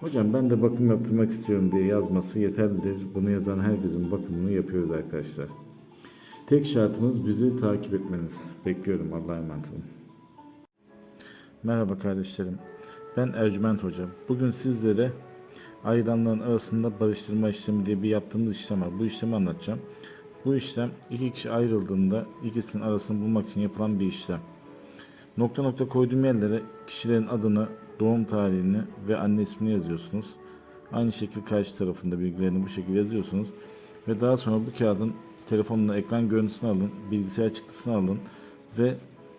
Hocam ben de bakım yaptırmak istiyorum diye yazması yeterlidir. Bunu yazan herkesin bakımını yapıyoruz arkadaşlar. Tek şartımız bizi takip etmeniz. Bekliyorum Allah'a emanet olun. Merhaba kardeşlerim. Ben Ercüment Hocam. Bugün sizlere ayrılanların arasında barıştırma işlemi diye bir yaptığımız işlem var. Bu işlemi anlatacağım. Bu işlem iki kişi ayrıldığında ikisinin arasını bulmak için yapılan bir işlem. Nokta nokta koyduğum yerlere kişilerin adını, doğum tarihini ve anne ismini yazıyorsunuz. Aynı şekilde karşı tarafında bilgilerini bu şekilde yazıyorsunuz. Ve daha sonra bu kağıdın telefonla ekran görüntüsünü alın, bilgisayar çıktısını alın ve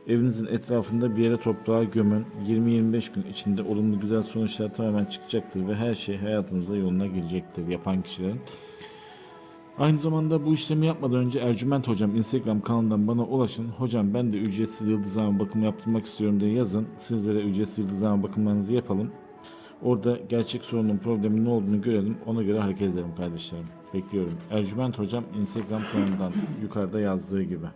evinizin etrafında bir yere toprağa gömün. 20-25 gün içinde olumlu güzel sonuçlar tamamen çıkacaktır ve her şey hayatınızda yoluna girecektir yapan kişilerin. Aynı zamanda bu işlemi yapmadan önce Ercüment Hocam Instagram kanalından bana ulaşın. Hocam ben de ücretsiz yıldızlama bakımı yaptırmak istiyorum diye yazın. Sizlere ücretsiz yıldızlama bakımlarınızı yapalım. Orada gerçek sorunun problemin ne olduğunu görelim. Ona göre hareket edelim kardeşlerim. Bekliyorum. Ercüment Hocam Instagram kanalından yukarıda yazdığı gibi.